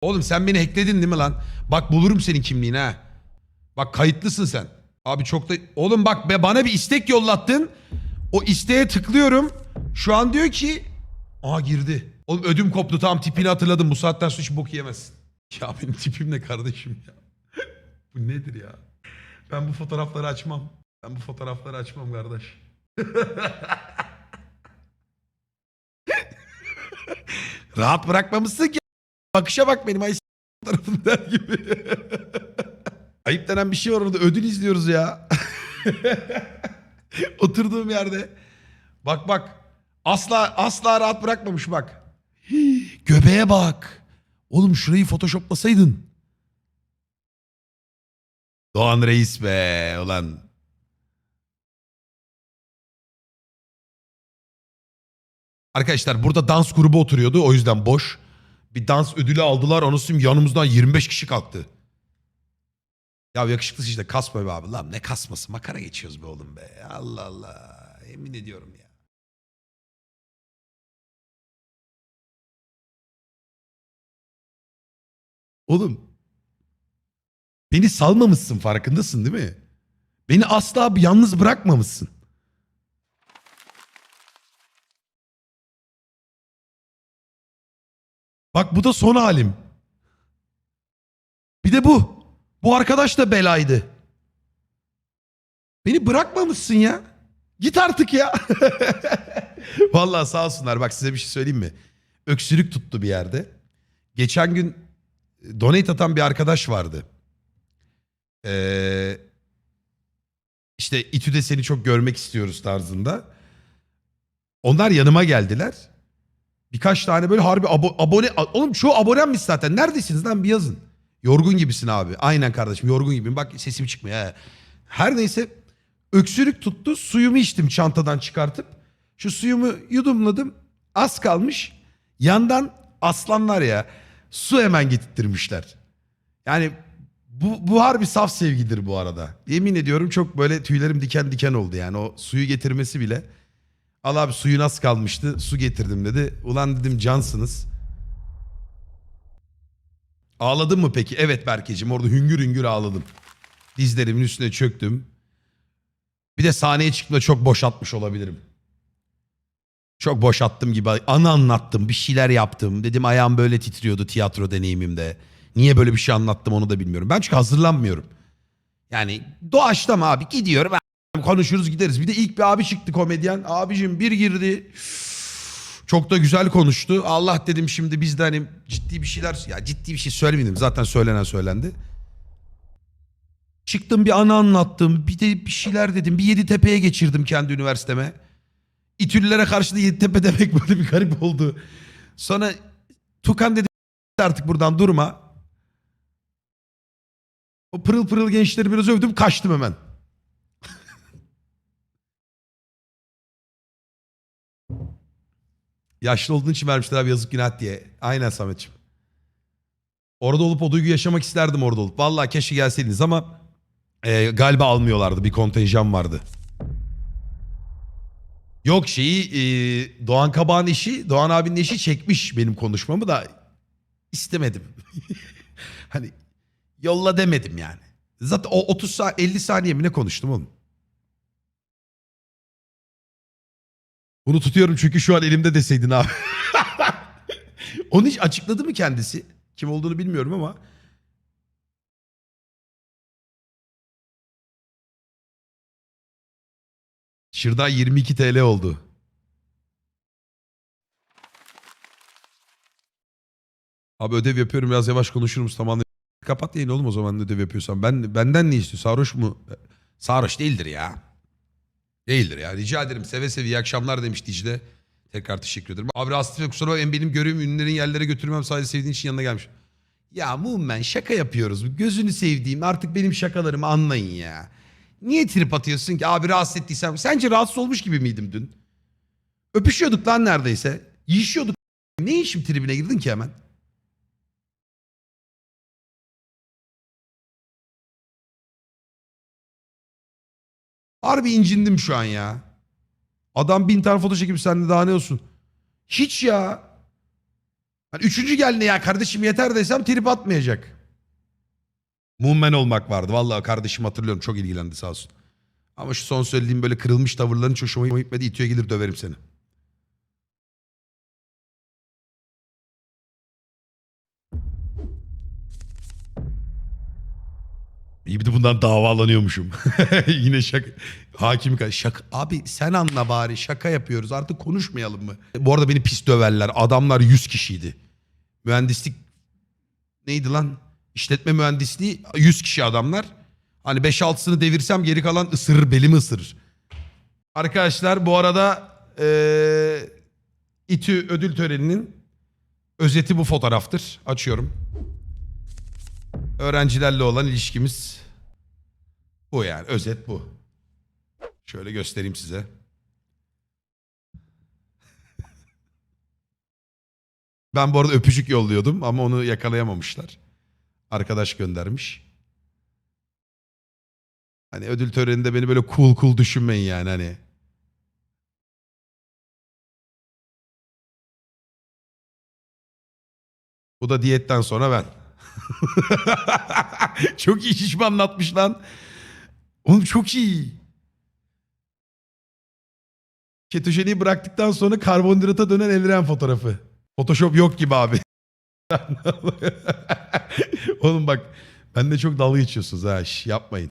Oğlum sen beni hackledin değil mi lan? Bak bulurum senin kimliğini ha. Bak kayıtlısın sen. Abi çok da... Oğlum bak be bana bir istek yollattın. O isteğe tıklıyorum. Şu an diyor ki... Aa girdi. Oğlum ödüm koptu tamam tipini hatırladım. Bu saatten sonra hiç bok yemezsin. Ya benim tipim ne kardeşim ya. bu nedir ya? Ben bu fotoğrafları açmam. Ben bu fotoğrafları açmam kardeş. Rahat bırakmamışsın ki. Bakışa bak benim ay der gibi. Ayıp denen bir şey var orada. Ödül izliyoruz ya. Oturduğum yerde. Bak bak. Asla asla rahat bırakmamış bak. Göbeğe bak. Oğlum şurayı photoshoplasaydın. Doğan Reis be ulan. Arkadaşlar burada dans grubu oturuyordu o yüzden boş. Bir dans ödülü aldılar anasını yanımızdan 25 kişi kalktı. Ya yakışıklı işte kasma be abi lan ne kasması makara geçiyoruz be oğlum be. Allah Allah emin ediyorum ya. Oğlum beni salmamışsın farkındasın değil mi? Beni asla yalnız bırakmamışsın. Bak bu da son halim. Bir de bu. Bu arkadaş da belaydı. Beni bırakmamışsın ya. Git artık ya. Vallahi sağ olsunlar. Bak size bir şey söyleyeyim mi? Öksürük tuttu bir yerde. Geçen gün e, donate atan bir arkadaş vardı. Ee, işte İTÜ'de seni çok görmek istiyoruz tarzında. Onlar yanıma geldiler. Birkaç tane böyle harbi abo- abone... Oğlum çoğu abonemmiş zaten. Neredesiniz lan bir yazın. Yorgun gibisin abi. Aynen kardeşim yorgun gibiyim. Bak sesim çıkmıyor. He. Her neyse öksürük tuttu. Suyumu içtim çantadan çıkartıp. Şu suyumu yudumladım. Az kalmış. Yandan aslanlar ya. Su hemen getirttirmişler. Yani bu, bu harbi saf sevgidir bu arada. Yemin ediyorum çok böyle tüylerim diken diken oldu yani. O suyu getirmesi bile. Al abi suyun az kalmıştı. Su getirdim dedi. Ulan dedim cansınız. Ağladın mı peki? Evet Berkeciğim orada hüngür hüngür ağladım. Dizlerimin üstüne çöktüm. Bir de sahneye çıktığımda çok boşaltmış olabilirim. Çok boşalttım gibi. Anı anlattım. Bir şeyler yaptım. Dedim ayağım böyle titriyordu tiyatro deneyimimde. Niye böyle bir şey anlattım onu da bilmiyorum. Ben çünkü hazırlanmıyorum. Yani doğaçlama abi gidiyorum. Konuşuruz gideriz. Bir de ilk bir abi çıktı komedyen. Abicim bir girdi. Çok da güzel konuştu. Allah dedim şimdi biz de hani ciddi bir şeyler... Ya ciddi bir şey söylemedim. Zaten söylenen söylendi. Çıktım bir anı anlattım. Bir de bir şeyler dedim. Bir Yeditepe'ye geçirdim kendi üniversiteme. İtüllülere karşı da Yeditepe demek böyle bir garip oldu. Sonra Tukan dedi artık buradan durma. O pırıl pırıl gençleri biraz övdüm kaçtım hemen. Yaşlı olduğun için vermişler abi yazık günah diye. Aynen Samet'ciğim. Orada olup o duyguyu yaşamak isterdim orada olup. Vallahi keşke gelseydiniz ama e, galiba almıyorlardı. Bir kontenjan vardı. Yok şeyi e, Doğan Kabağ'ın eşi, Doğan abinin eşi çekmiş benim konuşmamı da istemedim. hani yolla demedim yani. Zaten o 30 sa 50 saniye mi ne konuştum oğlum? Bunu tutuyorum çünkü şu an elimde deseydin abi. Onu hiç açıkladı mı kendisi? Kim olduğunu bilmiyorum ama. Şırdan 22 TL oldu. Abi ödev yapıyorum biraz yavaş konuşur musun? Tamam. Kapat yayını oğlum o zaman ödev yapıyorsan. Ben benden ne istiyor? Sarhoş mu? Sarhoş değildir ya. Değildir ya. Rica ederim. Seve seve iyi akşamlar demiş Dicle. Tekrar teşekkür ederim. Abi rahatsız ve kusura bakmayın benim görevim ünlülerin yerlere götürmem sadece sevdiğin için yanına gelmiş. Ya Mumen şaka yapıyoruz. Gözünü sevdiğim artık benim şakalarımı anlayın ya. Niye trip atıyorsun ki abi rahatsız ettiysem? Sence rahatsız olmuş gibi miydim dün? Öpüşüyorduk lan neredeyse. Yiyişiyorduk. Ne işim tribine girdin ki hemen? Harbi incindim şu an ya. Adam bin tane foto çekip sende daha ne olsun? Hiç ya. Hani üçüncü geldi ya kardeşim yeter desem trip atmayacak. Mummen olmak vardı. Vallahi kardeşim hatırlıyorum çok ilgilendi sağ olsun. Ama şu son söylediğim böyle kırılmış tavırların hiç hoşuma gitmedi. İTÜ'ye gelir döverim seni. İyi bir de bundan davalanıyormuşum. Yine şaka. Hakim ka- şaka. Abi sen anla bari şaka yapıyoruz artık konuşmayalım mı? Bu arada beni pis döverler. Adamlar 100 kişiydi. Mühendislik neydi lan? İşletme mühendisliği 100 kişi adamlar. Hani 5-6'sını devirsem geri kalan ısırır belimi ısırır. Arkadaşlar bu arada eee İTÜ ödül töreninin özeti bu fotoğraftır. Açıyorum. Öğrencilerle olan ilişkimiz bu yani özet bu. Şöyle göstereyim size. Ben bu arada öpücük yolluyordum ama onu yakalayamamışlar. Arkadaş göndermiş. Hani ödül töreninde beni böyle cool cool düşünmeyin yani hani. Bu da diyetten sonra ben. çok iyi şişme anlatmış lan. Oğlum çok iyi. Ketogeniyi bıraktıktan sonra karbonhidrata dönen Elren fotoğrafı. Photoshop yok gibi abi. Oğlum bak ben de çok dalga geçiyorsunuz ha şş, yapmayın.